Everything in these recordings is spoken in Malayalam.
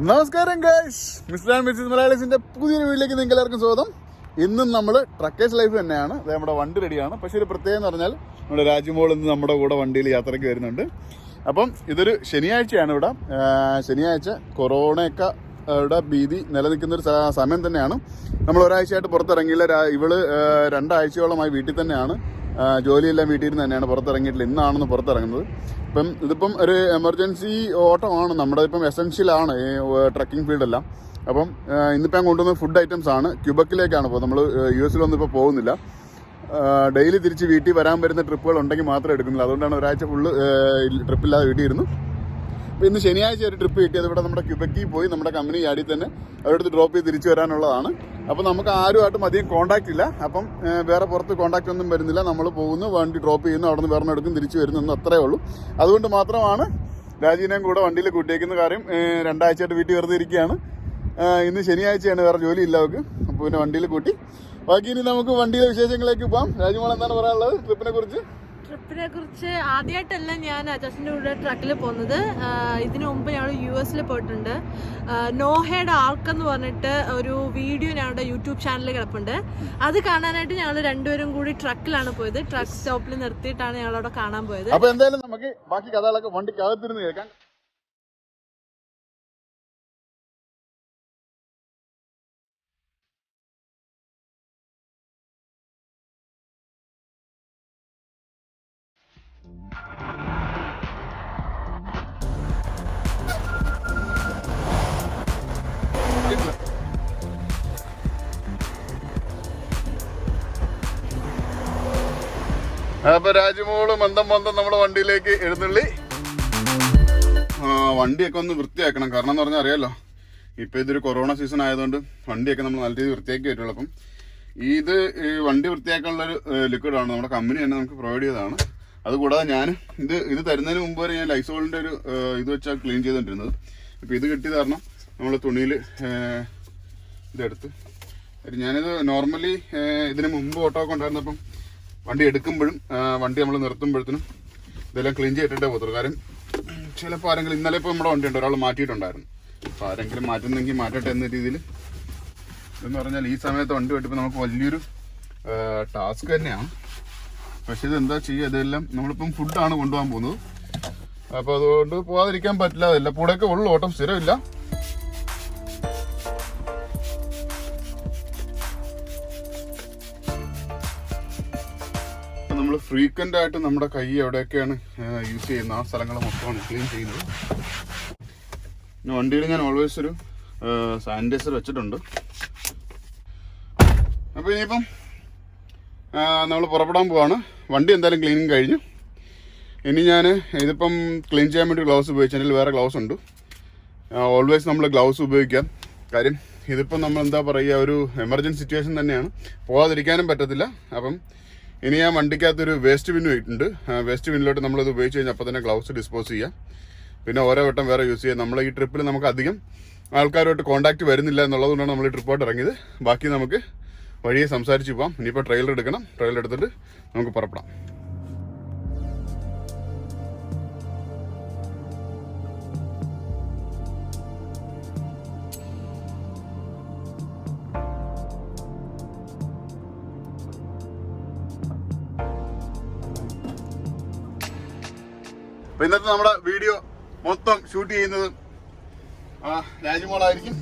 നമസ്കാരം ഗൈസ് മിസ്റ്റർ ആൻഡ് മിസ്സിസ് മലയാളീസിന്റെ പുതിയൊരു വീട്ടിലേക്ക് നിങ്ങൾക്ക് എല്ലാവർക്കും സ്വാഗതം. ഇന്നും നമ്മൾ ട്രക്കേഴ്സ് ലൈഫ് തന്നെയാണ്. നമ്മുടെ വണ്ടി റെഡിയാണ് പക്ഷേ ഒരു പ്രത്യേകം എന്ന് പറഞ്ഞാൽ നമ്മുടെ രാജ്യമോൾ ഇന്ന് നമ്മുടെ കൂടെ വണ്ടിയിൽ യാത്രയ്ക്ക് വരുന്നുണ്ട്. അപ്പം ഇതൊരു ശനിയാഴ്ചയാണ് ഇവിടെ. ശനിയാഴ്ച കൊറോണയൊക്കെ യുടെ ഭീതി നിലനിൽക്കുന്ന ഒരു സമയം തന്നെയാണ്. നമ്മൾ ഒരാഴ്ചയായിട്ട് പുറത്തിറങ്ങിയില്ല. ഇവൾ രണ്ടാഴ്ചയോളമായി വീട്ടിൽ തന്നെയാണ്. ജോലിയെല്ലാം വീട്ടിൽ നിന്ന് തന്നെയാണ് പുറത്തിറങ്ങിയിട്ടില്ല ഇന്നാണെന്ന് പുറത്തിറങ്ങുന്നത്. ഇപ്പം ഇതിപ്പം ഒരു എമർജൻസി ഓട്ടമാണ്. നമ്മുടെ ഇപ്പം എസെൻഷ്യലാണ് ഈ ട്രക്കിംഗ് ഫീൽഡെല്ലാം അപ്പം ഇന്നിപ്പം ഞാൻ കൊണ്ടുവന്ന ഫുഡ് ഐറ്റംസ് ആണ്. ക്യൂബക്കിലേക്കാണ് ഇപ്പോൾ നമ്മൾ യു എസിലൊന്നും ഇപ്പോൾ പോകുന്നില്ല. ഡെയിലി തിരിച്ച് വീട്ടിൽ വരാൻ വരുന്ന ട്രിപ്പുകൾ ഉണ്ടെങ്കിൽ മാത്രമേ എടുക്കുന്നില്ല അതുകൊണ്ടാണ് ഒരാഴ്ച ഫുള്ള് ട്രിപ്പില്ലാതെ വീട്ടിയിരുന്നു അപ്പോൾ ഇന്ന് ശനിയാഴ്ച ഒരു ട്രിപ്പ് കിട്ടിയത് ഇവിടെ നമ്മുടെ ക്യൂബക്കിൽ പോയി. നമ്മുടെ കമ്പനി യാടി തന്നെ അവിടുത്തെ ഡ്രോപ്പ് ചെയ്ത് തിരിച്ചു വരാനുള്ളതാണ്. അപ്പം നമുക്ക് ആരുമായിട്ടും അധികം കോൺടാക്റ്റ് ഇല്ല. അപ്പം വേറെ പുറത്ത് കോൺടാക്റ്റ് ഒന്നും വരുന്നില്ല. നമ്മൾ പോകുന്നു വണ്ടി ഡ്രോപ്പ് ചെയ്യുന്നു അവിടെ നിന്ന് വേറെ എടുക്കും തിരിച്ചു വരുന്നു എന്ന് അത്രേ ഉള്ളൂ. അതുകൊണ്ട് മാത്രമാണ് രാജീവിനെയും കൂടെ വണ്ടിയിൽ കൂട്ടിയേക്കുന്ന കാര്യം രണ്ടാഴ്ചയായിട്ട് വീട്ടിൽ വെറുതെ ഇരിക്കുകയാണ്. ഇന്ന് ശനിയാഴ്ചയാണ് വേറെ ജോലി ഇല്ല അവർക്ക് അപ്പോൾ പിന്നെ വണ്ടിയിൽ കൂട്ടി. ബാക്കി ഇനി നമുക്ക് വണ്ടിയിലെ വിശേഷങ്ങളിലേക്ക് പോകാം രാജുമോൾ എന്താണ് പറയാനുള്ളത്? ട്രിപ്പിനെ കുറിച്ച്? ട്രിപ്പിനെ കുറിച്ച് ആദ്യമായിട്ടല്ല ഞാൻ അജാസിന്റെ കൂടെ ട്രക്കിൽ പോകുന്നത്. ഇതിനു മുമ്പ് ഞങ്ങൾ യു എസിൽ പോയിട്ടുണ്ട്. നോഹയുടെ ആർക്ക് എന്ന് പറഞ്ഞിട്ട് ഒരു വീഡിയോ ഞങ്ങളുടെ യൂട്യൂബ് ചാനലിൽ കിടപ്പുണ്ട്. അത് കാണാനായിട്ട് ഞങ്ങൾ രണ്ടുപേരും കൂടി ട്രക്കിലാണ് പോയത്. ട്രക്ക് സ്റ്റോപ്പിൽ നിർത്തിയിട്ടാണ് ഞങ്ങൾ അവിടെ കാണാൻ പോയത്. അപ്പൊ എന്തായാലും നമുക്ക് ബാക്കി കഥകളൊക്കെ വണ്ടിക്കകത്തിരുന്ന് കേൾക്കാം. അപ്പൊ രാജമോൾ മന്ദം മന്ദം നമ്മുടെ വണ്ടിയിലേക്ക് എഴുന്നള്ളി. വണ്ടിയൊക്കെ ഒന്ന് വൃത്തിയാക്കണം. കാരണം എന്ന് പറഞ്ഞാൽ അറിയാലോ ഇപ്പൊ ഇതൊരു കൊറോണ സീസൺ ആയതുകൊണ്ട് വണ്ടിയൊക്കെ നമ്മൾ നല്ല രീതിയിൽ വൃത്തിയാക്കി വരുള്ളൂ അപ്പം ഇത് വണ്ടി വൃത്തിയാക്കാനുള്ള ഒരു ലിക്വിഡാണ് നമ്മുടെ കമ്പനി തന്നെ നമുക്ക് പ്രൊവൈഡ് ചെയ്തതാണ്. അതുകൂടാതെ ഞാൻ ഇത് ഇത് തരുന്നതിന് മുമ്പ് വരെ ഞാൻ ലൈസോളിന്റെ ഒരു ഇത് വെച്ചാൽ ക്ലീൻ ചെയ്തുകൊണ്ടിരുന്നത് അപ്പോൾ ഇത് കിട്ടിയത് കാരണം നമ്മൾ തുണിയിൽ ഇതെടുത്ത്. ഞാനിത് നോർമലി ഇതിന് മുമ്പ് ഓട്ടോ ഒക്കെ ഉണ്ടായിരുന്നപ്പം വണ്ടി എടുക്കുമ്പോഴും വണ്ടി നമ്മൾ നിർത്തുമ്പോഴത്തേനും ഇതെല്ലാം ക്ലീൻ ചെയ്തിട്ടേ പോകത്തുള്ളൂ. കാര്യം ചിലപ്പോൾ ആരെങ്കിലും ഇന്നലെ ഇപ്പോൾ നമ്മുടെ വണ്ടി ഉണ്ട് ഒരാൾ മാറ്റിയിട്ടുണ്ടായിരുന്നു. അപ്പോൾ ആരെങ്കിലും മാറ്റുന്നെങ്കിൽ മാറ്റട്ടെ എന്ന രീതിയിൽ എന്ന് പറഞ്ഞാൽ ഈ സമയത്ത് വണ്ടി വെട്ടിപ്പോൾ നമുക്ക് വലിയൊരു ടാസ്ക് തന്നെയാണ്. പക്ഷെ ഇത് എന്താ ചെയ്യുക? ഇതെല്ലാം നമ്മളിപ്പം ഫുഡാണ് കൊണ്ടുപോകാൻ പോകുന്നത്. അപ്പോൾ അതുകൊണ്ട് പോകാതിരിക്കാൻ പറ്റില്ല അതല്ല. പൂടൊക്കെ ഉള്ളു ഓട്ടം സ്ഥിരമില്ല. നമ്മൾ ഫ്രീക്വന്റ് ആയിട്ട് നമ്മുടെ കൈ എവിടെയൊക്കെയാണ് യൂസ് ചെയ്യുന്നത്? ആ സ്ഥലങ്ങൾ മൊത്തമാണ് ക്ലീൻ ചെയ്യുന്നത്. പിന്നെ വണ്ടിയിൽ ഞാൻ ഓൾവേസ് ഒരു സാനിറ്റൈസർ വെച്ചിട്ടുണ്ട്. അപ്പോൾ ഇനിയിപ്പം നമ്മൾ പുറപ്പെടാൻ പോവാണ്. വണ്ടി എന്തായാലും ക്ലീനിങ് കഴിഞ്ഞു. ഇനി ഞാൻ ഇതിപ്പം ക്ലീൻ ചെയ്യാൻ വേണ്ടി ഗ്ലൗസ് ഉപയോഗിച്ചതിൽ വേറെ ഗ്ലൗസ് ഉണ്ട്. ഓൾവേസ് നമ്മൾ ഗ്ലൗസ് ഉപയോഗിക്കാം കാര്യം ഇതിപ്പം നമ്മൾ എന്താ പറയുക ഒരു എമർജൻസി സിറ്റുവേഷൻ തന്നെയാണ്. പോകാതിരിക്കാനും പറ്റത്തില്ല. അപ്പം ഇനി ഞാൻ വണ്ടിക്കകത്തൊരു വേസ്റ്റ് ബിൻ ഇട്ടുണ്ട്. വേസ്റ്റ് ബിന്നിലോട്ട് നമ്മളത് ഉപയോഗിച്ച് കഴിഞ്ഞാൽ അപ്പോൾ തന്നെ ഗ്ലൗസ് ഡിസ്പോസ് ചെയ്യാം. പിന്നെ ഓരോ വട്ടം വേറെ യൂസ് ചെയ്യാം. നമ്മൾ ഈ ട്രിപ്പിൽ നമുക്ക് അധികം ആൾക്കാരുമായിട്ട് കോണ്ടാക്ട് വരുന്നില്ല എന്നുള്ളതുകൊണ്ടാണ് നമ്മൾ ഈ ട്രിപ്പോട്ട് ഇറങ്ങിയത്. ബാക്കി നമുക്ക് വഴിയെ സംസാരിച്ച് പോവാം. ഇനിയിപ്പോൾ ട്രെയിലർ എടുക്കണം. ട്രെയിലർ എടുത്തിട്ട് നമുക്ക് പുറപ്പെടാം. ഇന്നത്തെ നമ്മുടെ വീഡിയോ മൊത്തം ഷൂട്ട് ചെയ്യുന്നത് രാജ്മോളായിരിക്കും.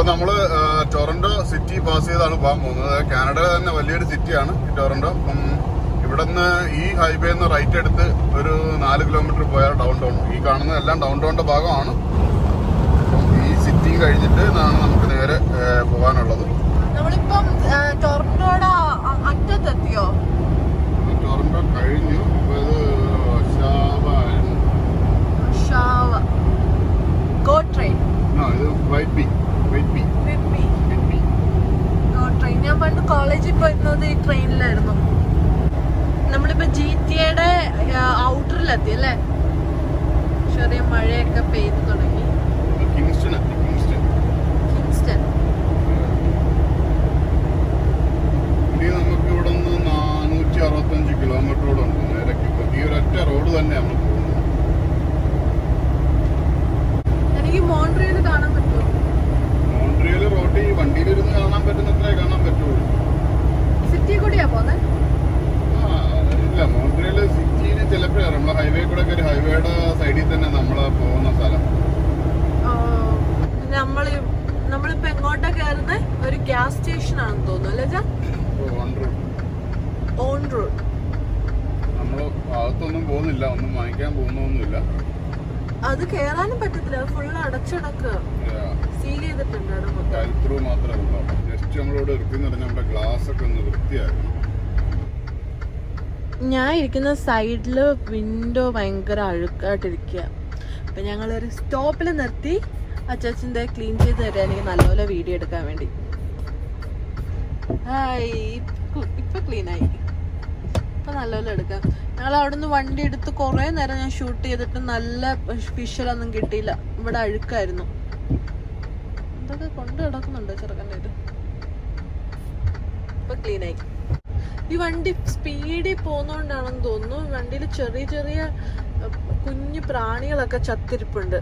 ഇപ്പൊ നമ്മൾ ടൊറന്റോ സിറ്റി പാസ് ചെയ്താണ് പോകാൻ പോകുന്നത്. കാനഡയിലെ തന്നെ വലിയൊരു സിറ്റിയാണ് ഈ ടൊറന്റോ. അപ്പം ഇവിടുന്ന് ഈ ഹൈവേ നിന്ന് റൈറ്റ് എടുത്ത് ഒരു നാല് കിലോമീറ്റർ പോയാൽ ഡൗൺ ടൗൺ ഈ കാണുന്നത് എല്ലാം ഡൗൺ ടൗണിന്റെ ഭാഗമാണ് ഈ സിറ്റി കഴിഞ്ഞിട്ട് ആണ് നമുക്ക് നേരെ പോകാനുള്ളത്. നമ്മളിപ്പം ടൊറന്റോയുടെ അറ്റത്തെത്തിയോ? ടൊറന്റോ കഴിഞ്ഞു. ഇത് ഷാബാൻ. ഷാവ ഗോ ട്രെയിൻ ഇത് വൈറ്റ് ബി ട്രെയിൻ ഞാൻ പണ്ട് കോളേജിൽ പോയിരുന്നത് ഈ ട്രെയിനിലായിരുന്നു നമ്മളിപ്പോ ജി ടി എയുടെ ഔട്ടറിലെത്തി അല്ലേ? ചെറിയ മഴയൊക്കെ പെയ്തു തുടങ്ങി കിങ്സ്റ്റൺ കിങ്സ്റ്റൺ കിങ്സ്റ്റൺ ഇനി നമുക്ക് ഔട്ട് റോഡ് ഉണ്ട് നേരെ ക്യൂബക്ക് ഈ ഒരൊറ്റ റോഡ് തന്നെ നമ്മൾ പോകുന്നത് എനിക്ക് മോൺട്രിയിൽ കാണാൻ പറ്റുമോ മോൺട്രിയൽ റോഡിൽ ഈ വണ്ടിയിലിരുന്ന് കാണാൻ പറ്റുന്നത്രേ കാണാൻ പറ്റുള്ളൂ സിറ്റി കൂടിയാ പോന്നെ ആ, ഇല്ല മോൺട്രിയൽ സിറ്റിയിൽ ചിലപ്പോഴേ നമ്മളെ ഹൈവേ കൂടെ ഒക്കെ ഒരു ഹൈവേയുടെ സൈഡിൽ തന്നെ നമ്മൾ പോകുന്ന സ്ഥലം നമ്മൾ നമ്മളിപ്പോ എങ്ങോട്ടാ കയറുന്നത് ഒരു ഗ്യാസ് സ്റ്റേഷൻ ആണെന്ന് തോന്നുന്നു അല്ലേ ചാ ഓൺ റോഡ് ഓൺ റോഡ് നമ്മൾ ഭാഗത്തൊന്നും പോകുന്നില്ല ഒന്നും വാങ്ങിക്കാൻ പോകുന്നൊന്നുമില്ല അത് കേറാനും പറ്റത്തില്ല ഫുള്ള് അടച്ചടക്കുക സീൽ ചെയ്തിട്ടുണ്ട് അവിടെ ത്രൂ മാത്രമേ ഉള്ളൂ ജസ്റ്റ് നമ്മളോട് പറഞ്ഞാൽ നമ്മുടെ ഗ്ലാസ് ഒക്കെ ഒന്ന് വൃത്തിയാക്കി. ഞാൻ ഇരിക്കുന്ന സൈഡിൽ വിൻഡോ ഭയങ്കര അഴുക്കായിട്ടിരിക്കുക അപ്പൊ ഞങ്ങളൊരു സ്റ്റോപ്പിൽ നിർത്തി അച്ചാച്ചിന്റെ ക്ലീൻ ചെയ്ത് തരാൻ എനിക്ക് നല്ലപോലെ വീഡിയോ എടുക്കാൻ വേണ്ടി. ഹായ് ഇപ്പൊ- ക്ലീനായി ഇപ്പൊ നല്ലപോലെ എടുക്കാം. ഞങ്ങൾ അവിടുന്ന് വണ്ടി എടുത്ത് കുറേ നേരം ഞാൻ ഷൂട്ട് ചെയ്തിട്ട് നല്ല ഫിഷലൊന്നും കിട്ടിയില്ല. ഇവിടെ അഴുക്കായിരുന്നു. ഇതൊക്കെ കൊണ്ട് കിടക്കുന്നുണ്ട് ചെറുക്കന്റെ ഇത്. ഇപ്പൊ ക്ലീൻ ഈ വണ്ടി സ്പീഡിൽ പോകുന്നോണ്ടാണെന്ന് തോന്നുന്നു. വണ്ടിയിൽ ചെറിയ ചെറിയ കുഞ്ഞു പ്രാണികളൊക്കെ ചത്തിരിപ്പുണ്ട്.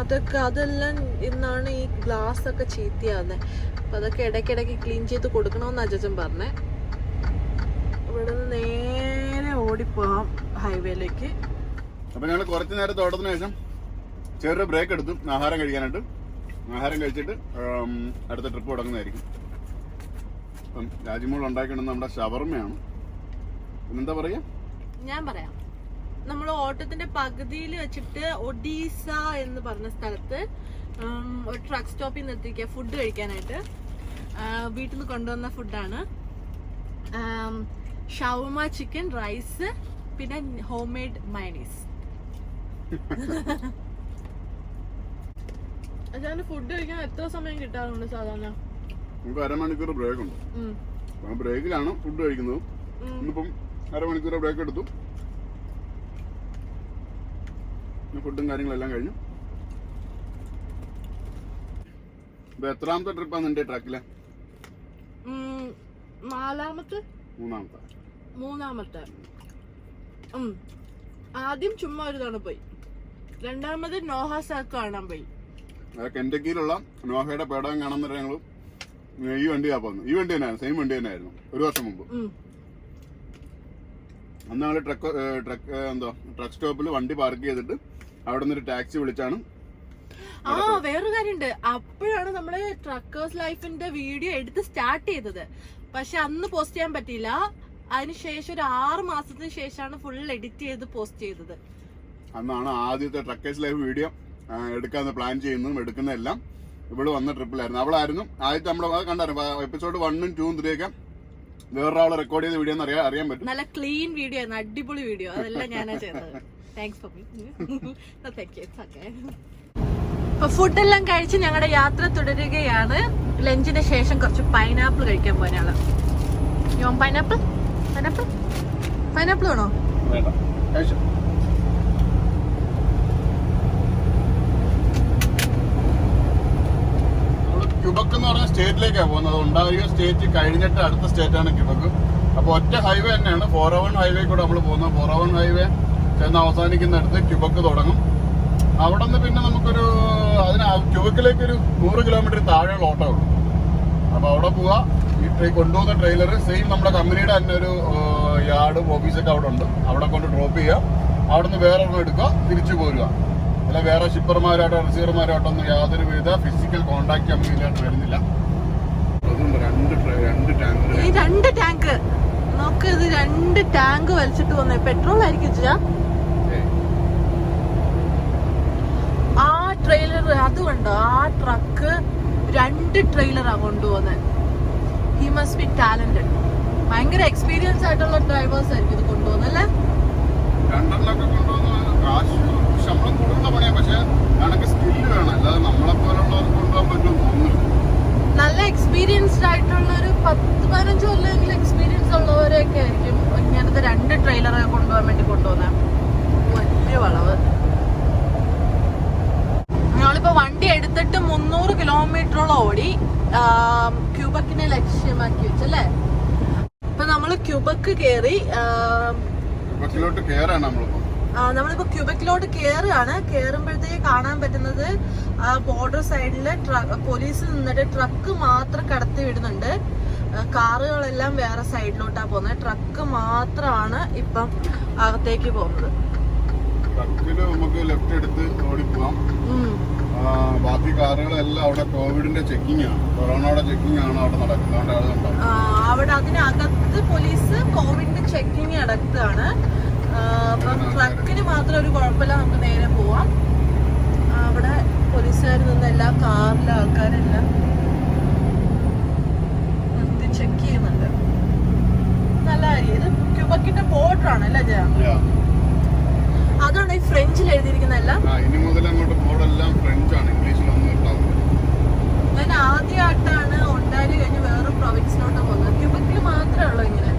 അതൊക്കെ അതെല്ലാം ഇന്നാണ് ഈ ഗ്ലാസ് ഒക്കെ ചീത്തയാകുന്നത് അപ്പൊ അതൊക്കെ ഇടയ്ക്കിടയ്ക്ക് ക്ലീൻ ചെയ്ത് കൊടുക്കണമെന്ന് അജച്ചൻ പറഞ്ഞേ. ഇവിടെ നിന്ന് നേരെ ഓടിപ്പോവാം ഹൈവേയിലേക്ക് അപ്പൊ ഞങ്ങൾ കുറച്ച് നേരത്തെ ഓട്ടത്തിന് ശേഷം ചെറിയ ബ്രേക്ക് എടുത്തു. ആഹാരം കഴിക്കാനായിട്ട്. ആഹാരം കഴിച്ചിട്ട് അടുത്ത ട്രിപ്പ് തുടങ്ങുന്നതായിരിക്കും. അപ്പം രാജ്യമോൾ ഉണ്ടാക്കിക്കുന്നത് നമ്മുടെ ഷവർമയാണ്. എന്താ പറയാ? ഞാൻ പറയാം. നമ്മൾ ഓട്ടത്തിന്റെ പകുതിയിൽ വെച്ചിട്ട് ഒഡീസ എന്ന് പറഞ്ഞ സ്ഥലത്ത് ഒരു ട്രക്ക് സ്റ്റോപ്പിൽ നിർത്തിക്കുക ഫുഡ് കഴിക്കാനായിട്ട്. വീട്ടിൽ നിന്ന് കൊണ്ടുവന്ന ഫുഡാണ് ഷവർമ ചിക്കൻ റൈസ് പിന്നെ ഹോം മെയ്ഡ് മയണീസ് അച്ഛാന് ഫുഡ് കഴിക്കാൻ എത്ര സമയം കിട്ടാറുണ്ട് സാധാരണ? നമുക്ക് അരമണിക്കൂർ ബ്രേക്ക് ഉണ്ട്. ആ ബ്രേക്കിലാണ് ഫുഡ് കഴിക്കുന്നത്. ഇന്നിപ്പം അരമണിക്കൂർ ബ്രേക്ക് എടുത്തു. ഫുഡും കാര്യങ്ങളെല്ലാം കഴിഞ്ഞു. ഇപ്പൊ എത്രാമത്തെ ട്രിപ്പാണ് നിന്റെ ട്രക്കിലെ നാലാമത്തെ? മൂന്നാമത്തെ. മൂന്നാമത്തെ. ആദ്യം ചുമ്മാ ഒരു തവണ പോയി. രണ്ടാമത് നോഹ സാക്ക് കാണാൻ പോയി. ആ കെൻഡക്കിയിലുള്ള നോഹയുടെ പേടകം കാണാൻ നേരം ഞങ്ങൾ ഈ വണ്ടിയാ പോകുന്നത് ഈ വണ്ടി തന്നെയാണ് സെയിം വണ്ടി തന്നെയായിരുന്നു ഒരു വർഷം മുമ്പ്. അന്ന് ഞങ്ങൾ ട്രക്ക് ട്രക്ക് എന്തോ ട്രക്ക് സ്റ്റോപ്പിൽ വണ്ടി പാർക്ക് ചെയ്തിട്ട് അവിടെ നിന്ന് ഒരു ടാക്സി വിളിച്ചാണ് ആ വേറൊരു കാര്യമുണ്ട് അപ്പോഴാണ് നമ്മൾ ട്രക്കേഴ്സ് ലൈഫിന്റെ വീഡിയോ എടുത്ത് സ്റ്റാർട്ട് ചെയ്തത്. പക്ഷെ അന്ന് പോസ്റ്റ് ചെയ്യാൻ പറ്റിയില്ല. അതിനുശേഷം ഒരു ആറ് മാസത്തിന് ശേഷമാണ് ഫുൾ എഡിറ്റ് ചെയ്ത് പോസ്റ്റ് ചെയ്തത്. അന്നാണ് ആദ്യത്തെ ട്രക്കേഴ്സ് ലൈഫ് വീഡിയോ എടുക്കാന്ന് പ്ലാൻ ചെയ്യുന്നതും എടുക്കുന്നതെല്ലാം ഇവിടെ വന്ന ട്രിപ്പിലായിരുന്നു അവളായിരുന്നു. ആദ്യത്തെ നമ്മൾ കണ്ടായിരുന്നു. എപ്പിസോഡ് വണ്ണും ടൂവും ത്രീ ഒക്കെ വേറൊരാളെ റെക്കോർഡ് ചെയ്ത വീഡിയോ അറിയാൻ അറിയാൻ പറ്റും. നല്ല ക്ലീൻ വീഡിയോ ആയിരുന്നു. അടിപൊളി വീഡിയോ അതെല്ലാം ഞാനാ ചെയ്തത്. താങ്ക്സ് ഫോർ അപ്പൊ ഫുഡെല്ലാം കഴിച്ച് ഞങ്ങളുടെ യാത്ര തുടരുകയാണ്. ലഞ്ചിന് ശേഷം കുറച്ച് പൈനാപ്പിൾ കഴിക്കാൻ പോകാനാണ് പൈനാപ്പിൾ പൈനാപ്പിൾ പൈനാപ്പിൾ വേണോ? വേണ്ട കഴിച്ചു നമ്മൾ ക്യൂബക്ക് എന്ന് പറഞ്ഞ സ്റ്റേറ്റിലേക്കാണ് പോകുന്നത്. ഉണ്ടാവുക സ്റ്റേറ്റ് കഴിഞ്ഞിട്ട് അടുത്ത സ്റ്റേറ്റ് ആണ് ക്യൂബക്ക് അപ്പൊ ഒറ്റ ഹൈവേ തന്നെയാണ്. ഫോർ ഓവൺ ഹൈവേ കൂടെ നമ്മൾ പോകുന്നത്. ഫോർ ഓവൺ ഹൈവേ ചെന്ന് അവസാനിക്കുന്നിടത്ത് ക്യുബക്ക് തുടങ്ങും. അവിടെ നിന്ന് പിന്നെ നമുക്കൊരു അതിന് ക്യൂബക്കിലേക്ക് ഒരു നൂറ് കിലോമീറ്റർ താഴെയുള്ള ഓട്ടോ ഉള്ളൂ. അപ്പൊ അവിടെ പോവാ. ഈ ട്രെയിൻ കൊണ്ടുപോകുന്ന ട്രെയിലർ സെയിം നമ്മുടെ കമ്പനിയുടെ തന്നെ ഒരു യാർഡും ഓഫീസൊക്കെ അവിടെ ഉണ്ട്. അവിടെ കൊണ്ട് ഡ്രോപ്പ് ചെയ്യുക അവിടെ നിന്ന് വേറെ ഒരെണ്ണം എടുക്കുക. തിരിച്ചു പോരുക. അല്ല വേറെ ഷിപ്പർമാരായിട്ടോ റിസീവർമാരായിട്ടോ ഒന്നും യാതൊരു വിധ ഫിസിക്കൽ കോണ്ടാക്ട് നമുക്ക് ഇതിലായിട്ട് വരുന്നില്ല. അതുകൊണ്ട് രണ്ട് രണ്ട് ടാങ്ക് ഈ രണ്ട് ടാങ്ക് നോക്ക് ഇത് രണ്ട് ടാങ്ക് വലിച്ചിട്ട് വന്നേ. പെട്രോൾ ആയിരിക്കും ചാ ആ ട്രെയിലർ അതുകൊണ്ട് ആ ട്രക്ക് രണ്ട് ട്രെയിലറാ കൊണ്ടുപോകുന്നത് ഹി മസ്റ്റ് ബി ടാലന്റഡ് ഭയങ്കര എക്സ്പീരിയൻസ് ആയിട്ടുള്ള ഡ്രൈവേഴ്സ് ആയിരിക്കും ഇത് കൊണ്ടുപോകുന്നത് അല്ലേ? രണ്ടെണ്ണമൊക്കെ കൊണ്ടുവന്ന് കാശ് ശമ്പളം കൂടുതലുള്ള പണിയാണ് പക്ഷെ കണക്ക് സ്കില്ല് വേണം. അല്ലാതെ നമ്മളെ പോലുള്ളവർക്ക് കൊണ്ടുപോകാൻ പറ്റുമെന്ന് തോന്നുന്നു നല്ല എക്സ്പീരിയൻസ്ഡ് ആയിട്ടുള്ള ഒരു പത്ത് പതിനഞ്ച് കൊല്ലമെങ്കിലും എക്സ്പീരിയൻസ് ഉള്ളവരെയൊക്കെ ആയിരിക്കും ഇങ്ങനത്തെ രണ്ട് ട്രെയിലറൊക്കെ കൊണ്ടുപോകാൻ വേണ്ടി കൊണ്ടുപോകുന്നത് വലിയ വളവ്. ഞങ്ങളിപ്പോ വണ്ടി എടുത്തിട്ട് മുന്നൂറ് കിലോമീറ്ററോളം ഓടി ക്യൂബക്കിനെ ലക്ഷ്യമാക്കി വെച്ചല്ലേ? ഇപ്പൊ നമ്മൾ ക്യൂബക്ക് കയറി ക്യൂബക്കിലോട്ട് കയറാണ് നമ്മളിപ്പോ നമ്മളിപ്പോ ക്യൂബക്കിലോട്ട് കയറുകയാണ് കയറുമ്പോഴത്തേക്ക് കാണാൻ പറ്റുന്നത് ബോർഡർ സൈഡിൽ പോലീസ് നിന്നിട്ട് ട്രക്ക് മാത്രം കടത്തി വിടുന്നുണ്ട്. കാറുകളെല്ലാം വേറെ സൈഡിലോട്ടാ പോകുന്നത്. ട്രക്ക് മാത്രമാണ് ഇപ്പം അകത്തേക്ക് പോകുന്നത്. ട്രക്കിൽ നമുക്ക് ലെഫ്റ്റ് എടുത്ത് ഓടിപ്പോവാം ബാക്കി കാറുകളെല്ലാം അവിടെ കോവിഡിന്റെ ചെക്കിംഗ് ആണ്. കൊറോണയുടെ ചെക്കിംഗ് ആണ് അവിടെ നടക്കുന്നത് അവിടെ അതിനകത്ത് പോലീസ് കോവിഡിന്റെ ചെക്കിങ് നടത്തുകയാണ്. ആ, അപ്പം ട്രക്കിന് മാത്രം ഒരു കുഴപ്പമില്ല നമുക്ക് നേരെ പോവാം. അവിടെ പോലീസുകാർ നിന്ന് എല്ലാ കാറിലെ ആൾക്കാരെല്ലാം നിർത്തി ചെക്ക് ചെയ്യുന്നുണ്ട്. നല്ല കാര്യം ഇത് ക്യൂബക്കിന്റെ ബോർഡർ ആണ് അല്ലേ ജയ. അതാണ് ഈ ഫ്രഞ്ചിൽ എഴുതിയിരിക്കുന്നതെല്ലാം ഇനി മുതൽ അങ്ങോട്ട് ബോർഡെല്ലാം ഫ്രഞ്ച് ആണ് ഇംഗ്ലീഷിലൊന്നും ഞാൻ ആദ്യമായിട്ടാണ് ഒണ്ടാരി കഴിഞ്ഞ് വേറെ പ്രൊവിൻസിലോട്ട് പോകുന്നത്. ക്യൂബക്കിൽ മാത്രമേ ഉള്ളൂ ഇങ്ങനെ.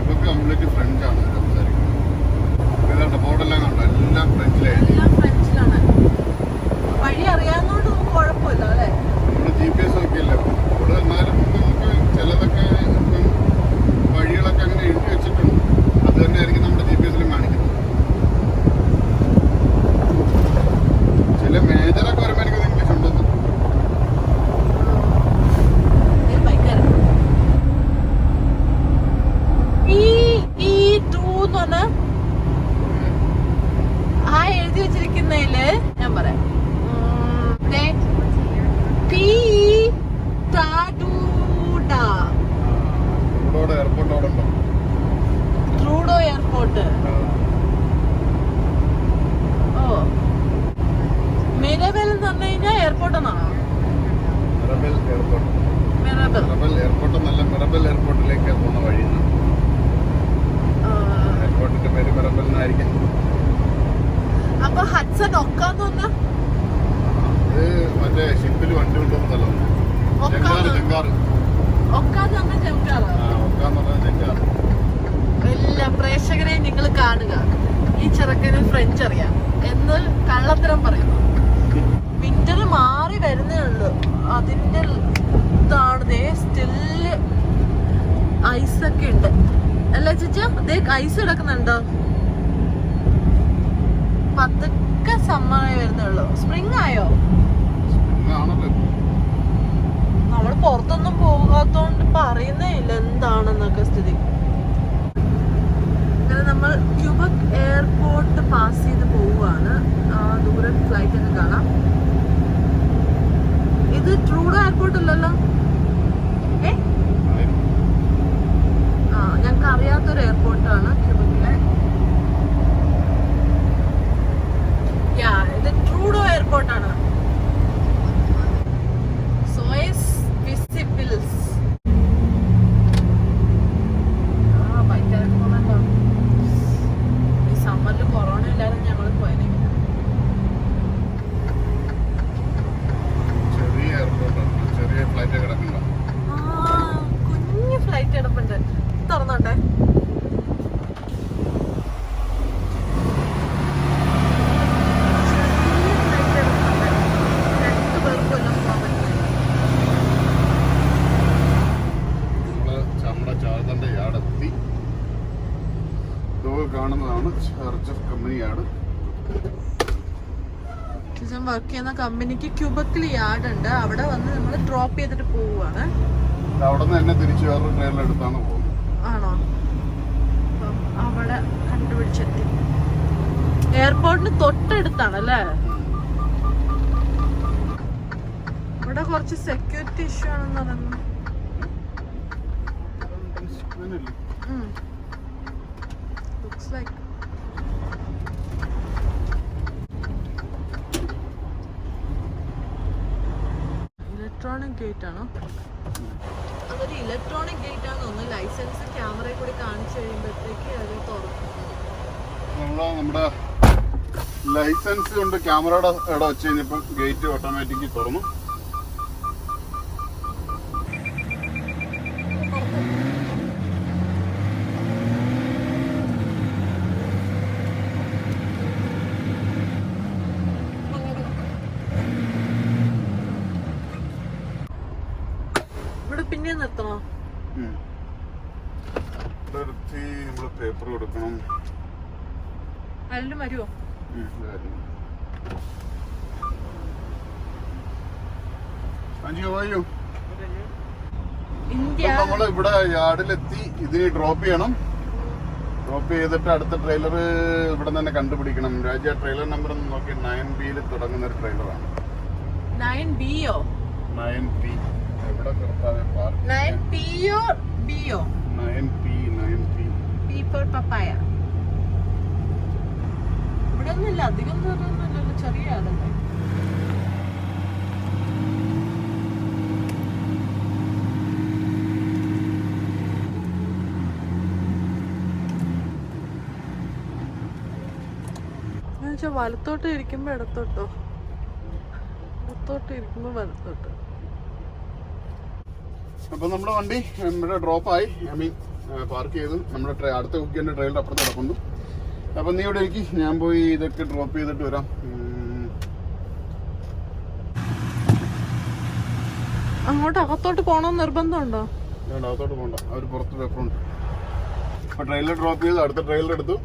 ഇതൊക്കെ കംപ്ലീറ്റ് ഫ്രഞ്ച് ഇതാണ്ട് ബോർഡെല്ലാം കണ്ടോ? എല്ലാം ഫ്രഞ്ചിലായി എല്ലാം ഫ്രഞ്ചിലാണ്. വഴി അറിയാവുന്നതുകൊണ്ട് നമുക്ക് കുഴപ്പമില്ല അല്ലേ? നമ്മൾ ജി പി എസ് നോക്കിയല്ലേ ഇവിടെ എന്നാലും നമുക്ക് ചിലതൊക്കെ ഇപ്പം വഴികളൊക്കെ അങ്ങനെ എഴുതി വെച്ചിട്ടുണ്ട്. അത് തന്നെയായിരിക്കും നമ്മുടെ ജി പി എസിലും കാണിക്കുന്നത് ചില മേജറൊക്കെ വരുമ്പോൾ എനിക്ക് ഇംഗ്ലീഷ് ഉണ്ടെന്ന് ഇത് ഭയങ്കര ഈ ഈ ടൂ എന്ന് പറഞ്ഞ ആ എഴുതി വെച്ചിരിക്കുന്നതിൽ ഞാൻ പറയാം ഉം, ദേ, പി ടാഡൂഡ ഇവിടെ എയർപോർട്ട് അവിടെ ഉണ്ടോ ട്രൂഡോ എയർപോർട്ട് ഓ മിരബൽ എന്ന് പറഞ്ഞു കഴിഞ്ഞാൽ എയർപോർട്ട് എന്നാണോ മിറബൽ എയർപോർട്ട് മിറബൽ മിറബൽ എയർപോർട്ട് എന്നല്ല മിറബൽ എയർപോർട്ടിലേക്ക് പോകുന്ന വഴി എയർപോർട്ടിന്റെ പേര് മിറബൽ എന്നായിരിക്കും അപ്പൊ ഹഡ്സൺ ഒക്കാന്ന് പറഞ്ഞ ഇത് മറ്റേ ഷിപ്പിൽ വണ്ടി കൊണ്ടുപോകുന്ന സ്ഥലം ചെങ്കാറ് ഒക്കാന്ന് ചെങ്കാറ് ഒക്കാന്ന് പറഞ്ഞ ചെറുക്കാറ് ആ ഒക്കാന്ന് പറഞ്ഞാൽ ചെങ്കാറ്. എല്ലാ പ്രേക്ഷകരെയും നിങ്ങൾ കാണുക. ഈ ചെറുക്കന് ഫ്രഞ്ച് അറിയാം. എന്ന് കള്ളത്തരം പറയുന്നു. വിന്റർ മാറി വരുന്നേ ഉള്ളൂ. അതിന്റെ ഇതാണ് സ്റ്റിൽ ഐസൊക്കെ ഉണ്ട്. അല്ല ചേച്ചാ ദേ ഐസ് കിടക്കുന്നുണ്ടോ? പതുക്കെ സമ്മറായി വരുന്നേ ഉള്ളൂ. സ്പ്രിങ് ആയോ? നമ്മൾ പുറത്തൊന്നും പോകാത്തോണ്ട് പറയുന്നേ ഇല്ല എന്താണെന്നൊക്കെ സ്ഥിതി. അങ്ങനെ നമ്മൾ ക്യൂബക് എയർപോർട്ട് പാസ് ചെയ്ത് പോവുകയാണ്. ദൂരെ ഫ്ലൈറ്റ് ഒക്കെ കാണാം. ഇത് ട്രൂഡോ എയർപോർട്ട് അല്ലല്ലോ ഏ ആ ഞങ്ങൾക്ക് അറിയാത്തൊരു എയർപോർട്ടാണ് ക്യൂബക്കിലെ യാ ഇത് ട്രൂഡോ എയർപോർട്ടാണ് സോയസ് വിസിബിൾസ് ആ ഭയങ്കര കൊള്ളാലോ ഈ സമ്മറിൽ കൊറോണ ഇല്ലായിരുന്നു ഞങ്ങൾ പോയത് ചെറിയ എയർപോർട്ടാണ് ചെറിയ ഫ്ലൈറ്റ് കിടക്കണ്ട ആ കുഞ്ഞു ഫ്ലൈറ്റ് കിടപ്പുണ്ട് തുറന്നോട്ടെ രണ്ട് പേർക്കും എല്ലാം പോകാൻ പറ്റും നമ്മൾ നമ്മുടെ ചാർജറിന്റെ യാർഡെത്തി കാണുന്നതാണ് ചാർജർ കമ്പനിയാണ്. വർക്ക് ചെയ്യുന്ന കമ്പനിക്ക് ക്യൂബക്കിൽ യാർഡ് ഉണ്ട്. അവിടെ വന്ന് നമ്മൾ ഡ്രോപ്പ് ചെയ്തിട്ട് പോവുകയാണ് അവിടെ നിന്ന് തന്നെ തിരിച്ചു വേറൊരു ട്രെയിനിലെടുത്താണ് പോകുന്നത്. ആണോ? അവിടെ കണ്ടുപിടിച്ചെത്തി. എയർപോർട്ടിന് തൊട്ടടുത്താണ് അല്ലേ ഇവിടെ കുറച്ച് സെക്യൂരിറ്റി ഇഷ്യൂ ആണെന്ന് പറയുന്നു. ലൈക്ക് ഇലക്ട്രോണിക് ഗേറ്റ് ആണോ? അതൊരു ഇലക്ട്രോണിക് ഗേറ്റ് ആണ് ഒന്ന് ലൈസൻസ് ക്യാമറയിൽ കൂടി കാണിച്ചു കഴിയുമ്പോഴത്തേക്ക് അത് തുറക്കും. നമ്മൾ നമ്മുടെ ലൈസൻസ് കൊണ്ട് ക്യാമറയുടെ ഇവിടെ വെച്ച് കഴിഞ്ഞപ്പോൾ ഗേറ്റ് ഓട്ടോമാറ്റിക്കി തുറന്നു ഇവിടെ പിന്നെ നിർത്തണോ ഉം. നിർത്തി നമ്മൾ പേപ്പർ കൊടുക്കണം അതിലും വരുമോ നമ്മൾ ഇവിടെ യാർഡിലെത്തി ഇതിന് ഡ്രോപ്പ് ചെയ്യണം. ഡ്രോപ്പ് ചെയ്തിട്ട് അടുത്ത ട്രെയിലർ ഇവിടെ തന്നെ കണ്ടുപിടിക്കണം. രാജ്യ ട്രെയിലർ നമ്പർ ഒന്ന് നോക്കി നയൻ ബിയിൽ തുടങ്ങുന്ന ഒരു ട്രെയിലറാണ് നയൻ ബിയോ നയൻ പി എവിടെ നയൻ പിയോ ബിയോ nine P nine P P four പപ്പായ ഇവിടെ ഒന്നുമില്ല അധികം ദൂരമൊന്നുമില്ലല്ലോ. ചെറിയ ആളല്ലേ. എന്നുവെച്ചാ വലത്തോട്ട് ഇരിക്കുമ്പോ ഇടത്തോട്ടോ? ഇടത്തോട്ട് ഇരിക്കുമ്പോ വലത്തോട്ട്. അപ്പൊ നമ്മുടെ വണ്ടി ഇവിടെ ഡ്രോപ്പ് ആയി. ഐ മീൻ പാർക്ക് ചെയ്തു. നമ്മുടെ ട്രെ- അടുത്ത കുക്കിന്റെ ട്രെയിലർ അപ്പുറത്ത് കിടക്കുന്നു അപ്പൊ നീ ഇവിടെ എനിക്ക് ഞാൻ പോയി ഇതൊക്കെ ഡ്രോപ്പ് ചെയ്തിട്ട് വരാം. അങ്ങോട്ട് അകത്തോട്ട് പോകണമെന്ന് നിർബന്ധമുണ്ടോ? അകത്തോട്ട് പോകണ്ട അവർ പുറത്ത് പേപ്പറുണ്ട് അപ്പൊ ട്രെയിലർ ഡ്രോപ്പ് ചെയ്ത്. അടുത്ത ട്രെയിലർ എടുത്തു.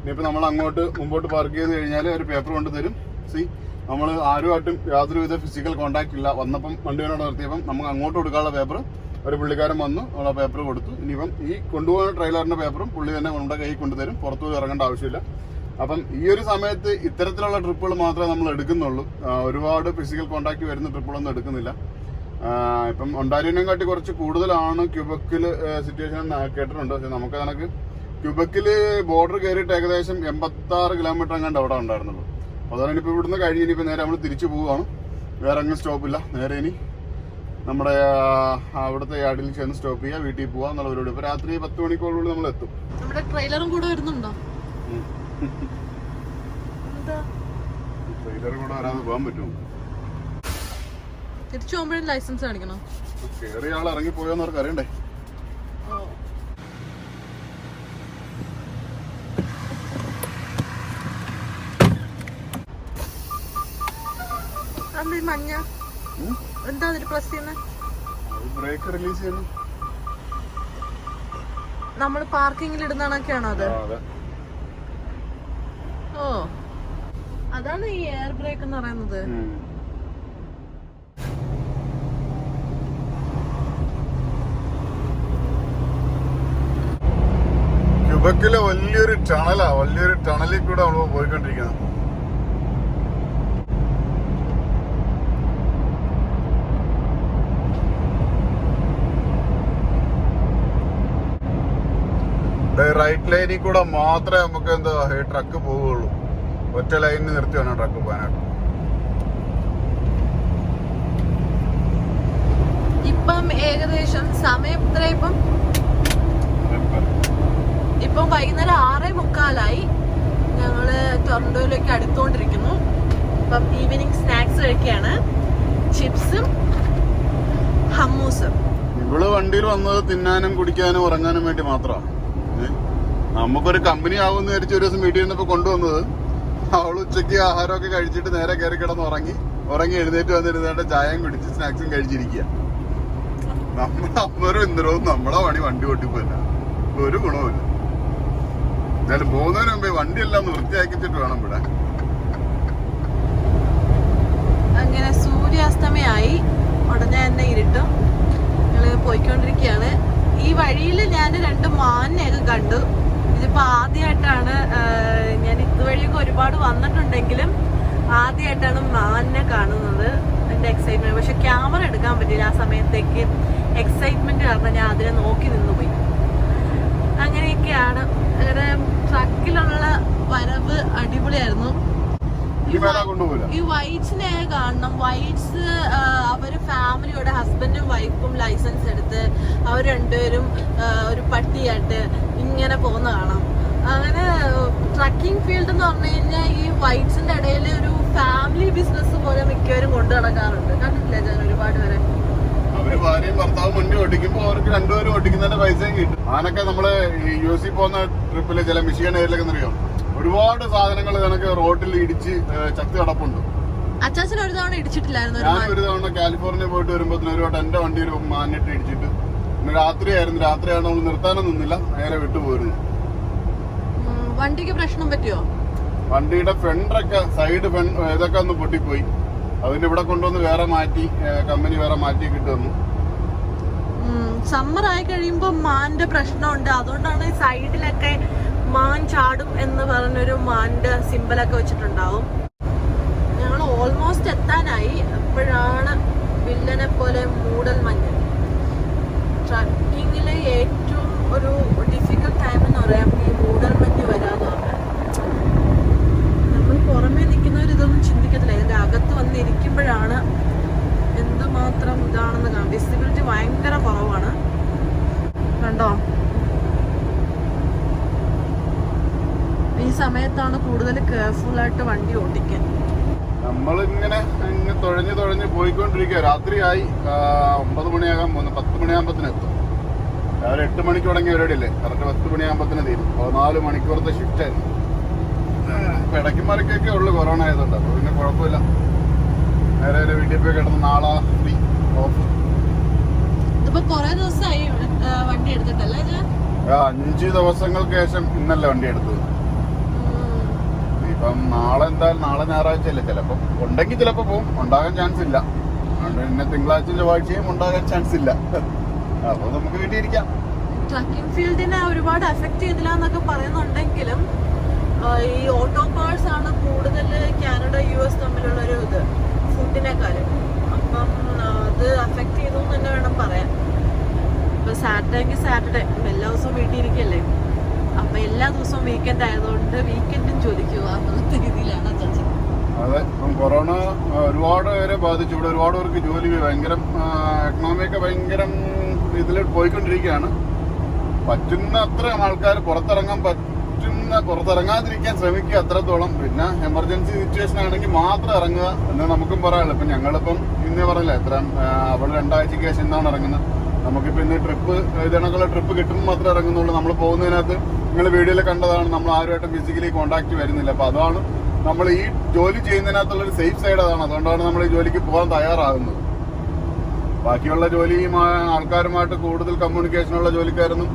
ഇനിയിപ്പോ നമ്മൾ അങ്ങോട്ട് മുമ്പോട്ട് പാർക്ക് ചെയ്ത് കഴിഞ്ഞാൽ ഒരു പേപ്പർ കൊണ്ട് തരും. സി നമ്മൾ ആരുമായിട്ടും യാതൊരുവിധ ഫിസിക്കൽ കോണ്ടാക്ട് ഇല്ല. വന്നപ്പം വണ്ടിയോട് നിർത്തിയപ്പം നമുക്ക് അങ്ങോട്ട് കൊടുക്കാനുള്ള പേപ്പർ ഒരു പുള്ളിക്കാരൻ വന്നു നമ്മൾ ആ പേപ്പർ കൊടുത്തു. ഇനിയിപ്പം ഈ കൊണ്ടുപോകുന്ന ട്രെയിലറിന്റെ പേപ്പറും പുള്ളി തന്നെ നമ്മുടെ കൈ കൊണ്ടുതരും. പുറത്തു ഇറങ്ങേണ്ട ആവശ്യമില്ല. അപ്പം ഈ ഒരു സമയത്ത് ഇത്തരത്തിലുള്ള ട്രിപ്പുകൾ മാത്രമേ നമ്മൾ എടുക്കുന്നുള്ളൂ. ഒരുപാട് ഫിസിക്കൽ കോണ്ടാക്ട് വരുന്ന ട്രിപ്പുകളൊന്നും എടുക്കുന്നില്ല. ഇപ്പം ഒണ്ടാരിനെ കാട്ടി കുറച്ച് കൂടുതലാണ് ക്യൂബക്കിൽ സിറ്റുവേഷൻ കേട്ടിട്ടുണ്ട്. പക്ഷെ നമുക്ക് കണക്ക് ക്യൂബക്കിൽ ബോർഡർ കയറിയിട്ട് ഏകദേശം എൺപത്തി ആറ് കിലോമീറ്റർ അങ്ങാണ്ട് അവിടെ ഉണ്ടായിരുന്നുള്ളൂ. അപ്പോൾ അതുകൊണ്ട് ഇനിയിപ്പോൾ ഇവിടുന്ന് കഴിഞ്ഞ് ഇനിയിപ്പോൾ നേരെ നമ്മൾ തിരിച്ചു പോവുകയാണ്. വേറെ അങ്ങ് സ്റ്റോപ്പില്ല നേരെ ഇനി നമ്മുടെ അവിടുത്തെ യാർഡിൽ ചെന്ന് സ്റ്റോപ്പ് ചെയ്യുക വീട്ടിൽ പോവുക എന്നുള്ള പരിപാടി ഇപ്പോൾ രാത്രി പത്ത് മണിക്കോടുകൂടി നമ്മൾ എത്തും. നമ്മുടെ ട്രെയിലറും കൂടെ വരുന്നുണ്ടോ? ട്രെയിലറും ട്രെയിലർ കൂടെ വരാതെ പോകാൻ പറ്റുമോ? തിരിച്ചു പോകുമ്പോഴും ലൈസൻസ് കാണിക്കണോ? കേറിയ ആൾ ഇറങ്ങി പോയോന്ന് അവർക്ക് അറിയണ്ടേ? മഞ്ഞ? എന്താ അതിൽ പ്രസ് ചെയ്യുന്നത് ബ്രേക്ക് റിലീസ് ചെയ്യുന്നു. നമ്മൾ പാർക്കിങ്ങിൽ ഇടുന്നതൊക്കെയാണോ അത്? ഓ. അതാണ് ഈ എയർ ബ്രേക്ക് എന്ന് പറയുന്നത്. ക്യൂബക്കിലെ വലിയൊരു ടണലാ വലിയൊരു ടണലിൽ കൂടെ നമ്മൾ പോയിക്കൊണ്ടിരിക്കുന്നത് റൈറ്റ് ലൈനിൽ കൂടെ മാത്രമേ നമുക്ക് എന്താ ഈ ട്രക്ക് പോവുകയുള്ളൂ. ഒറ്റ ലൈനിൽ നിർത്തി വേണം ട്രക്ക് പോകാനായിട്ട്. ഇപ്പം ഏകദേശം സമയം എത്ര ഇപ്പം? ഇപ്പം വൈകുന്നേരം ആറേ മുക്കാലായി. ഞങ്ങൾ ടൊറന്റോയിലേക്ക് അടുത്തോണ്ടിരിക്കുന്നു. ഇപ്പം ഈവനിങ് സ്നാക്സ് കഴിക്കുകയാണ്. ചിപ്സും ഹമ്മൂസും. ഇവൾ വണ്ടിയിൽ വന്നത് തിന്നാനും കുടിക്കാനും ഉറങ്ങാനും വേണ്ടി മാത്രമാണ്. നമുക്കൊരു കമ്പനി ആവുമെന്ന് വിചാരിച്ച് ഒരു ദിവസം വീട്ടിൽ നിന്നിപ്പോ കൊണ്ടുവന്നത്. അവൾ ഉച്ചയ്ക്ക് ആഹാരമൊക്കെ കഴിച്ചിട്ട് നേരെ കയറി കിടന്ന് ഉറങ്ങി ഉറങ്ങി എഴുന്നേറ്റ് വന്നിരുന്നിട്ട് ചായയും കുടിച്ച് സ്നാക്സും കഴിച്ചിരിക്കുക നമ്മുടെ അമ്മരും ഇന്ദ്രവും നമ്മളെ പണി വണ്ടി ഓട്ടിപ്പോയില്ല ഒരു ഗുണവുമില്ല. എന്തായാലും പോകുന്നതിന് മുമ്പേ വണ്ടിയെല്ലാം ഒന്ന് വൃത്തിയാക്കിച്ചിട്ട് വേണം ഇവിടെ. അങ്ങനെ സൂര്യാസ്തമയായി. ഉടനെ തന്നെ ഇരുട്ടും. ഞങ്ങൾ പോയിക്കൊണ്ടിരിക്കുകയാണ് ഈ വഴിയിൽ ഞാൻ രണ്ട് മാനിനെയൊക്കെ കണ്ടു. ഇതിപ്പോ ആദ്യമായിട്ടാണ് ഞാൻ ഇതുവഴിയൊക്കെ ഒരുപാട് വന്നിട്ടുണ്ടെങ്കിലും ആദ്യമായിട്ടാണ് മാനിനെ കാണുന്നത് എന്റെ എക്സൈറ്റ്മെന്റ് പക്ഷെ ക്യാമറ എടുക്കാൻ പറ്റില്ല ആ സമയത്തേക്ക് എക്സൈറ്റ്മെന്റ് കാരണം ഞാൻ അതിനെ നോക്കി നിന്നുപോയി. അങ്ങനെയൊക്കെയാണ്. അങ്ങനെ ട്രക്കിലുള്ള വരവ് അടിപൊളിയായിരുന്നു. ഈ വൈറ്റ്സിനെ കാണണം. വൈറ്റ്സ് അവർ ഫാമിലിയുടെ ഹസ്ബൻഡും വൈഫും ലൈസൻസ് എടുത്ത് അവർ രണ്ടുപേരും ഒരു പട്ടിയായിട്ട് ഇങ്ങനെ പോകുന്ന കാണാം. അങ്ങനെ ട്രക്കിംഗ് ഫീൽഡ് എന്ന് പറഞ്ഞു കഴിഞ്ഞാൽ ഈ വൈറ്റ്സിന്റെ ഇടയിൽ ഒരു ഫാമിലി ബിസിനസ് പോലെ മിക്കവരും കൊണ്ടു നടക്കാറുണ്ട്. കണ്ടിട്ടില്ലേ ഞാൻ ഒരുപാട് പേരെ? അവർ ഭാര്യയും ഭർത്താവും വണ്ടി ഓടിക്കുമ്പോ അവർക്ക് രണ്ടുപേരും ഓടിക്കുന്നതിന്റെ പൈസയും കിട്ടും. ആനൊക്കെ നമ്മൾ യു എസ് പോകുന്ന ട്രിപ്പിൽ ചില മിഷിയൻ ഏരിയയിലൊക്കെ അറിയാം? ഒരുപാട് സാധനങ്ങൾ കണക്ക് റോഡിൽ ഇടിച്ച് ചത്തി കിടപ്പുണ്ട്. അച്ചാച്ചൻ ഒരു തവണ ഇടിച്ചിട്ടില്ലായിരുന്നു ഞാൻ ഒരു തവണ കാലിഫോർണിയ പോയിട്ട് വരുമ്പോ ഒരു വട്ടം എന്റെ വണ്ടി ഒരു മാനിട്ട് ഇടിച്ചിട്ട്. പിന്നെ രാത്രിയായിരുന്നു. രാത്രിയാണ് നമ്മൾ നിർത്താനും നിന്നില്ല. നേരെ വിട്ടുപോയിരുന്നു വണ്ടിക്ക് പ്രശ്നം പറ്റിയോ? വണ്ടിയുടെ ഫ്രണ്ടൊക്കെ സൈഡ് ഇതൊക്കെ ഒന്ന് പൊട്ടിപ്പോയി. അതിന് ഇവിടെ കൊണ്ടുവന്ന് വേറെ മാറ്റി കമ്പനി വേറെ മാറ്റി കിട്ടുന്നു. സമ്മർ ആയി കഴിയുമ്പോ മാന്റെ പ്രശ്നമുണ്ട്. അതുകൊണ്ടാണ് സൈഡിലൊക്കെ മാൻ ചാടും. എന്ന് പറഞ്ഞൊരു മാൻഡ് സിമ്പലൊക്കെ വെച്ചിട്ടുണ്ടാവും. ഞങ്ങൾ ഓൾമോസ്റ്റ് എത്താനായി. അപ്പോഴാണ് വില്ലനെ പോലെ മൂടൽ മഞ്ഞ് ട്രക്കിങ്ങിലെ ഏറ്റവും ഒരു ഡിഫിക്കൽട്ട് ടൈം എന്ന് പറയാം. ഈ മൂടൽ മഞ്ഞ് വരാന്ന് പറഞ്ഞാൽ. നമ്മൾ പുറമേ നിൽക്കുന്നവർ ഇതൊന്നും ചിന്തിക്കത്തില്ല. ഇതിന്റെ അകത്ത് വന്നിരിക്കുമ്പോഴാണ് എന്തുമാത്രം ഇതാണെന്ന് കാണാം. വിസിബിലിറ്റി ഭയങ്കര കുറവാണ്. കണ്ടോ? സമയത്താണ് കൂടുതൽ കെയർഫുൾ ആയിട്ട് വണ്ടി ഓടിക്കാൻ. നമ്മളിങ്ങനെ ഇങ്ങനെ തുഴഞ്ഞ് തുഴഞ്ഞ് പോയിക്കൊണ്ടിരിക്കുക. രാത്രിയായി ഒമ്പത് മണിയാകാൻ പോകുന്നു. പത്ത് മണിയാകുമ്പത്തിന് എത്തും. രാവിലെ എട്ട് മണിക്ക് തുടങ്ങിയ പരിപാടിയല്ലേ? കറക്റ്റ് പത്ത് മണിയാകുമ്പത്തിന് തീരും. പതിനാല് മണിക്കൂറത്തെ ഷിഫ്റ്റ് ആയിരുന്നു. ഇപ്പൊ ഇടയ്ക്ക് മറിക്കൊക്കെ ഉള്ളു കൊറോണ ആയതുകൊണ്ട്. അപ്പൊ പിന്നെ കുഴപ്പമില്ല. നേരെ ഒരു വീട്ടിൽ പോയി കിടന്ന് നാളെ ഫ്രീ ഓഫ് കുറേ ദിവസമായി വണ്ടി എടുത്തിട്ടല്ലേ? അഞ്ച് ദിവസങ്ങൾക്ക് ശേഷം ഇന്നല്ല വണ്ടി എടുത്തത്. ഇപ്പം നാളെ എന്തായാലും നാളെ ഞായറാഴ്ച അല്ലേ ചിലപ്പം. ഉണ്ടെങ്കിൽ ചിലപ്പോൾ പോകും ഉണ്ടാകാൻ ചാൻസ് ഇല്ല. അതുകൊണ്ട് പിന്നെ തിങ്കളാഴ്ച ചൊവ്വാഴ്ചയും ഉണ്ടാകാൻ ചാൻസ് ഇല്ല. അപ്പോൾ നമുക്ക് വീട്ടിൽ ഇരിക്കാം ട്രക്കിംഗ് ഫീൽഡിനെ ഒരുപാട് എഫക്ട് ചെയ്തില്ല എന്നൊക്കെ പറയുന്നുണ്ടെങ്കിലും ഈ ഓട്ടോ പാർട്സ് ആണ് കൂടുതൽ കാനഡ യു എസ് തമ്മിലുള്ള ഒരു ഇത് ഫുഡിനെക്കാളും അപ്പം അത് എഫക്ട് ചെയ്തു തന്നെ വേണം പറയാൻ. ഇപ്പൊ സാറ്റർഡേക്ക് സാറ്റർഡേ എല്ലാ ദിവസവും വീട്ടിൽ ഇരിക്കല്ലേ അപ്പൊ എല്ലാ ദിവസവും വീക്കെൻഡ് ആയതുകൊണ്ട് വീക്കെൻഡും ചോദിക്കുക അങ്ങനത്തെ രീതിയിലാണ് ചോദിച്ചത് അതെ ഇപ്പം കൊറോണ ഒരുപാട് പേരെ ബാധിച്ചു. ഇവിടെ ഒരുപാട് പേർക്ക് ജോലി. ഭയങ്കര എക്കണോമിയൊക്കെ ഭയങ്കര ഇതിൽ പോയിക്കൊണ്ടിരിക്കുകയാണ്. പറ്റുന്ന അത്ര ആൾക്കാർ പുറത്തിറങ്ങാൻ പറ്റുന്ന പുറത്തിറങ്ങാതിരിക്കാൻ ശ്രമിക്കുക അത്രത്തോളം. പിന്നെ എമർജൻസി സിറ്റുവേഷൻ ആണെങ്കിൽ മാത്രം ഇറങ്ങുക എന്ന് നമുക്കും പറയാനുള്ളൂ. ഇപ്പം ഞങ്ങളിപ്പം ഇന്നേ പറയില്ല എത്ര അവിടെ രണ്ടാഴ്ചയ്ക്ക് ശേഷം എന്താണ് ഇറങ്ങുന്നത്. നമുക്കിപ്പോൾ ഇന്ന് ട്രിപ്പ് ഇതിനൊക്കെയുള്ള ട്രിപ്പ് കിട്ടുമ്പോൾ മാത്രമേ ഇറങ്ങുന്നുള്ളൂ. നമ്മൾ പോകുന്നതിനകത്ത് നിങ്ങൾ വീഡിയോയിൽ കണ്ടതാണ് നമ്മൾ ആരുമായിട്ടും ഫിസിക്കലി കോണ്ടാക്ട് വരുന്നില്ല. അപ്പോൾ അതാണ് നമ്മൾ ഈ ജോലി ചെയ്യുന്നതിനകത്തുള്ള ഒരു സേഫ് സൈഡ് അതാണ്. അതുകൊണ്ടാണ് നമ്മൾ ഈ ജോലിക്ക് പോകാൻ തയ്യാറാകുന്നത്. ബാക്കിയുള്ള ജോലിയുമായ ആൾക്കാരുമായിട്ട് കൂടുതൽ കമ്മ്യൂണിക്കേഷനുള്ള ജോലിക്കാരൊന്നും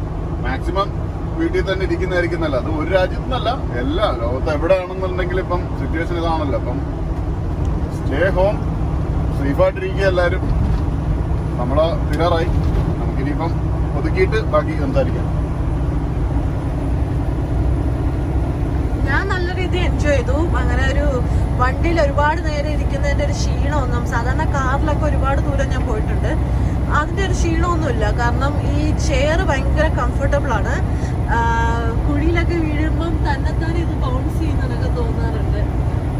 മാക്സിമം വീട്ടിൽ തന്നെ ഇരിക്കുന്നതായിരിക്കുന്നല്ല അത് ഒരു രാജ്യത്തുനിന്നല്ല എല്ലാ ലോകത്ത് എവിടെയാണെന്നുണ്ടെങ്കിൽ ഇപ്പം സിറ്റുവേഷൻ ഇതാണല്ലോ. അപ്പം സ്റ്റേ ഹോം സേഫായിട്ടിരിക്കുക എല്ലാവരും. നമ്മളെ തീരാറായി നമുക്കിനിയിപ്പം ഒതുക്കിയിട്ട് ബാക്കി സംസാരിക്കാം. ഞാൻ നല്ല രീതിയിൽ എൻജോയ് ചെയ്തു. അങ്ങനെ ഒരു വണ്ടിയിൽ ഒരുപാട് നേരം ഇരിക്കുന്നതിന്റെ ഒരു ക്ഷീണമൊന്നും സാധാരണ കാറിലൊക്കെ ഒരുപാട് ദൂരം ഞാൻ പോയിട്ടുണ്ട്. അതിന്റെ ഒരു ക്ഷീണമൊന്നുമില്ല. കാരണം ഈ ചെയർ ഭയങ്കര കംഫർട്ടബിൾ ആണ്. കുഴിയിലൊക്കെ വീഴുമ്പം തന്നെത്താനെ ഇത് ബൗൺസ് ചെയ്യുന്നതൊക്കെ തോന്നാറുണ്ട്.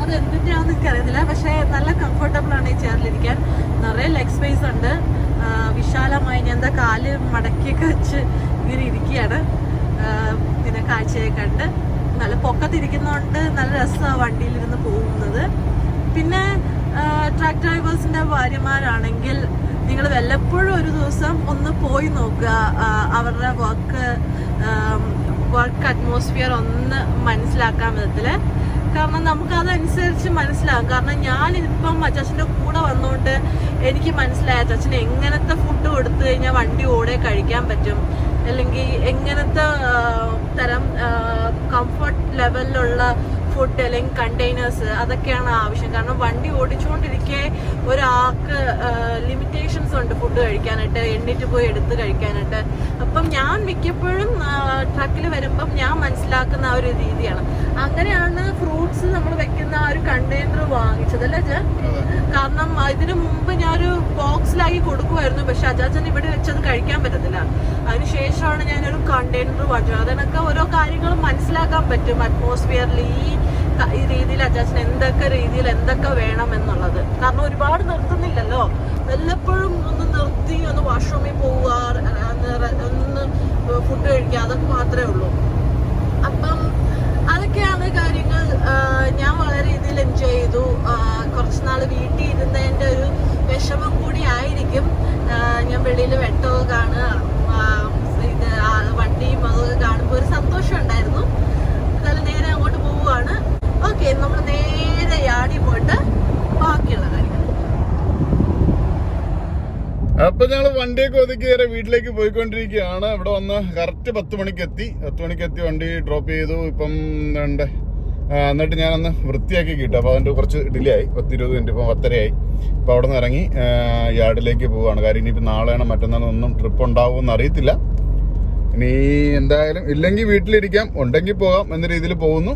അത് എന്തിന്റെയാണെന്ന് എനിക്കറിയത്തില്ല. പക്ഷേ നല്ല കംഫർട്ടബിൾ ആണ് ഈ ചെയറിലിരിക്കാൻ നിറയെ ലെഗ് സ്പേസ് ഉണ്ട്. വിശാലമായി ഞാൻ എന്താ കാൽ മടക്കിയൊക്കെ വെച്ച് ഇങ്ങനെ ഇരിക്കുകയാണ്. പിന്നെ കാഴ്ചയൊക്കെ കണ്ട്. നല്ല പൊക്കത്തിരിക്കുന്നതുകൊണ്ട് നല്ല രസമാണ് വണ്ടിയിലിരുന്ന് പോകുന്നത്. പിന്നെ ട്രക്ക് ഡ്രൈവേഴ്സിന്റെ ഭാര്യമാരാണെങ്കിൽ നിങ്ങൾ വല്ലപ്പോഴും ഒരു ദിവസം ഒന്ന് പോയി നോക്കുക. അവരുടെ വർക്ക് വർക്ക് അറ്റ്മോസ്ഫിയർ ഒന്ന് മനസ്സിലാക്കാൻ വിധത്തിൽ കാരണം നമുക്ക് അതനുസരിച്ച് മനസ്സിലാകും കാരണം ഞാൻ ഇപ്പം അച്ചാച്ചന്റെ കൂടെ വന്നുകൊണ്ട് എനിക്ക് മനസ്സിലായ അച്ചാച്ചന് എങ്ങനത്തെ ഫുഡ് കൊടുത്തു കഴിഞ്ഞാൽ വണ്ടി ഓടെ കഴിക്കാൻ പറ്റും. അല്ലെങ്കിൽ എങ്ങനത്തെ തരം കംഫർട്ട് ലെവലിലുള്ള ഫുഡ് അല്ലെങ്കിൽ കണ്ടെയ്നേഴ്സ് അതൊക്കെയാണ് ആവശ്യം. കാരണം വണ്ടി ഓടിച്ചുകൊണ്ടിരിക്കെ ഒരാൾക്ക് ലിമിറ്റേഷൻസ് ഉണ്ട് ഫുഡ് കഴിക്കാനായിട്ട് എണ്ണിട്ട് പോയി എടുത്ത് കഴിക്കാനായിട്ട്. അപ്പം ഞാൻ മിക്കപ്പോഴും ട്രക്കിൽ വരുമ്പം ഞാൻ മനസ്സിലാക്കുന്ന ആ ഒരു രീതിയാണ്. അങ്ങനെയാണ് ഫ്രൂട്ട്സ് നമ്മൾ വെക്കുന്ന ആ ഒരു കണ്ടെയ്നർ വാങ്ങിച്ചത് അല്ലേ അജ? കാരണം ഇതിനു മുമ്പ് ഞാനൊരു ബോക്സിലാക്കി കൊടുക്കുമായിരുന്നു പക്ഷെ അജാച്ചൻ ഇവിടെ വെച്ചത് കഴിക്കാൻ പറ്റത്തില്ല. അതിനുശേഷമാണ് ഞാനൊരു കണ്ടെയ്നർ വാങ്ങിച്ചത്. അതിനൊക്കെ ഓരോ കാര്യങ്ങളും മനസ്സിലാക്കാൻ പറ്റും. അറ്റ്മോസ്ഫിയറിൽ ഈ ഈ രീതിയിൽ അജാച്ചൻ എന്തൊക്കെ രീതിയിൽ എന്തൊക്കെ വേണം എന്നുള്ളത്. കാരണം ഒരുപാട് നിർത്തുന്നില്ലല്ലോ. വല്ലപ്പോഴും ഒന്ന് നിർത്തി ഒന്ന് വാഷ്റൂമിൽ പോവുക ഒന്ന് ഫുഡ് കഴിക്കുക അതൊക്കെ മാത്രമേ ഉള്ളൂ. അപ്പം അതൊക്കെയാണ് കാര്യങ്ങൾ. ഞാൻ വളരെ രീതിയിൽ എൻജോയ് ചെയ്തു. കുറച്ച് നാൾ വീട്ടിൽ ഇരുന്നതിന്റെ ഒരു വിഷമം കൂടി ആയിരിക്കും. ഞാൻ വെളിയിൽ വെട്ടമൊക്കെ കാണുക ഇത് വണ്ടിയും അതൊക്കെ കാണുമ്പോൾ ഒരു സന്തോഷം ഉണ്ടായിരുന്നു. എന്തായാലും നേരെ അങ്ങോട്ട് പോവുകയാണ്. ഓക്കെ നമ്മൾ നേരെ യാടി പോയിട്ട് ബാക്കിയുള്ള കാര്യങ്ങൾ. അപ്പൊ വണ്ടി വണ്ടിയൊക്കെ ഒതുക്കി നേരെ വീട്ടിലേക്ക് പോയിക്കൊണ്ടിരിക്കുകയാണ്. ഇവിടെ വന്ന് കറക്റ്റ് പത്ത് മണിക്ക് എത്തി പത്ത് മണിക്ക് എത്തി വണ്ടി ഡ്രോപ്പ് ചെയ്തു. ഇപ്പം രണ്ട് എന്നിട്ട് ഞാനന്ന് വൃത്തിയാക്കി കിട്ടും. അപ്പോൾ അതിന്റെ കുറച്ച് ഡിലേ ആയി. പത്ത് ഇരുപത് മിനിറ്റ് ഇപ്പൊ പത്തരയായി. അപ്പോൾ അവിടെ നിന്ന് ഇറങ്ങി യാർഡിലേക്ക് പോവുകയാണ്. കാര്യം ഇനിയിപ്പോൾ നാളെയാണ് മറ്റന്നാളോ ഒന്നും ട്രിപ്പ് ഉണ്ടാവുമെന്ന് അറിയത്തില്ല. ഇനി എന്തായാലും ഇല്ലെങ്കിൽ വീട്ടിലിരിക്കാം. ഉണ്ടെങ്കിൽ പോകാം എന്ന രീതിയിൽ പോകുന്നു.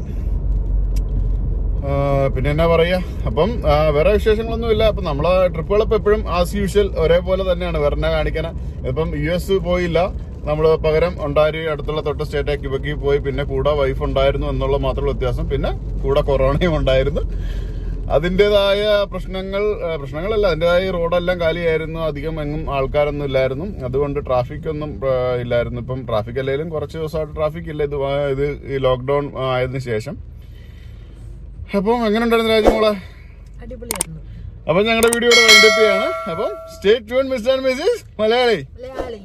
പിന്നെ എന്നാ പറയാ? അപ്പം വേറെ വിശേഷങ്ങളൊന്നുമില്ല. അപ്പം നമ്മളെ ട്രിപ്പുകളൊക്കെ എപ്പോഴും ആസ് യൂഷ്വൽ ഒരേപോലെ തന്നെയാണ്. വെറുതെ കാണിക്കാൻ ഇപ്പം യു എസ് പോയില്ല. നമ്മൾ പകരം ഉണ്ടായി അടുത്തുള്ള തൊട്ട സ്റ്റേറ്റ് ക്യൂബക്കി പോയി. പിന്നെ കൂടെ വൈഫ് ഉണ്ടായിരുന്നു എന്നുള്ള മാത്രമുള്ള വ്യത്യാസം. പിന്നെ കൂടെ കൊറോണയും ഉണ്ടായിരുന്നു. അതിന്റെതായ പ്രശ്നങ്ങൾ പ്രശ്നങ്ങളല്ല. അതിന്റെതായ റോഡെല്ലാം കാലിയായിരുന്നു. അധികം എങ്ങും ആൾക്കാരൊന്നും ഇല്ലായിരുന്നു. അതുകൊണ്ട് ട്രാഫിക് ഒന്നും ഇല്ലായിരുന്നു. ഇപ്പം ട്രാഫിക് അല്ലെങ്കിലും കുറച്ച് ദിവസമായിട്ട് ട്രാഫിക് ഇല്ല. ഇത് ഇത് ഈ ലോക്ക്ഡൗൺ ആയതിനു ശേഷം. അപ്പം എങ്ങനെ ഉണ്ടായിരുന്നു രാജ്യമോളെ അടിപൊളിയായിരുന്നു. അപ്പം ഞങ്ങളുടെ വീഡിയോയുടെ വൈൻഡപ്പ് ചെയ്യാണ്. അപ്പം stay tune Mr and Mrs Malayali. Malayali.